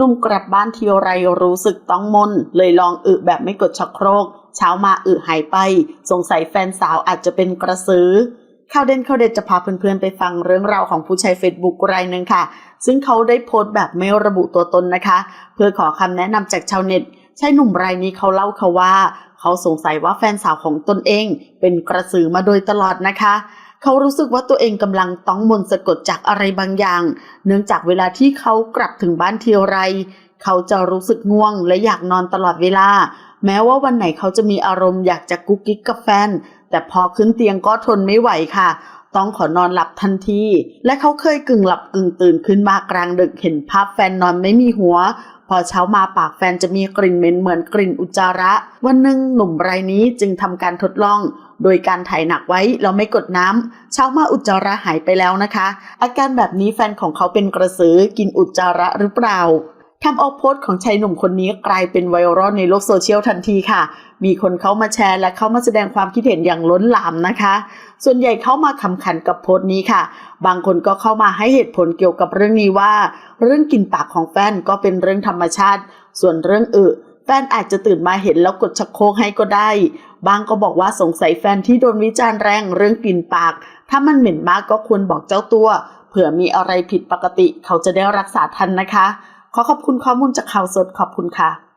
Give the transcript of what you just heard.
นุ่มกลับบ้านทีไรรู้สึกต้องมน เลยลองอึแบบไม่กดชักโครก เช้ามาอึหายไป สงสัยแฟนสาวอาจจะเป็นกระสือข่าวเด่นข่าวเด็ดจะพาเพื่อนๆไปฟังเรื่องราวของผู้ใช้เฟซบุ๊กรายหนึ่งค่ะ ซึ่งเขาได้โพสต์แบบไม่ระบุตัวตนนะคะ เพื่อขอคำแนะนำจากชาวเน็ตชายหนุ่มรายนี้เขาเล่าค่ะว่า เขาสงสัยว่าแฟนสาวของตนเอง เป็นกระสือมาโดยตลอดนะคะ เขารู้สึกว่าตัวเองกำลังต้องมนสะกดจากอะไรบางอย่าง เนื่องจากเวลาที่เขากลับถึงบ้านเทียไร เขาจะรู้สึกง่วงและอยากนอนตลอดเวลา แม้ว่าวันไหนเขาจะมีอารมณ์อยากจะกุ๊กกิ๊กกับแฟน แต่พอขึ้นเตียงก็ทนไม่ไหวค่ะ ต้องขอนอนหลับทันที และเขาเคยกึ่งหลับกึ่งตื่นขึ้นมากลางดึกเห็นภาพแฟนนอนไม่มีหัว พอเช้ามาปากแฟนจะมีกลิ่นเหม็นเหมือนกลิ่นอุจจาระ วันหนึ่งหนุ่มรายนี้จึงทำการทดลอง โดยการถ่ายหนักไว้แล้วไม่กดน้ำเช้ามาอุจจาระหายไปแล้วนะคะ อาการแบบนี้แฟนของเขาเป็นกระสือกินอุจจาระหรือเปล่าทำเอาโพสต์ของชายหนุ่มคนนี้กลายเป็นไวรัลในโลกโซเชียลทันทีค่ะ มีคนเข้ามาแชร์และเข้ามาแสดงความคิดเห็นอย่างล้นหลามนะคะ ส่วนใหญ่เข้ามาคำขันกับโพสต์นี้ค่ะ บางคนก็เข้ามาให้เหตุผลเกี่ยวกับเรื่องนี้ว่า เรื่องกินปากของแฟนก็เป็นเรื่องธรรมชาติ ส่วนเรื่องอึแฟนอาจจะตื่นมาเห็นแล้วกดชักโครกให้ก็ได้ บางก็บอกว่าสงสัยแฟนที่โดนวิจารณ์แรงเรื่องกลิ่นปาก ถ้ามันเหม็นมากก็ควรบอกเจ้าตัว เผื่อมีอะไรผิดปกติเขาจะได้รักษาทันนะคะ ขอขอบคุณข้อมูลจากข่าวสดขอบคุณค่ะ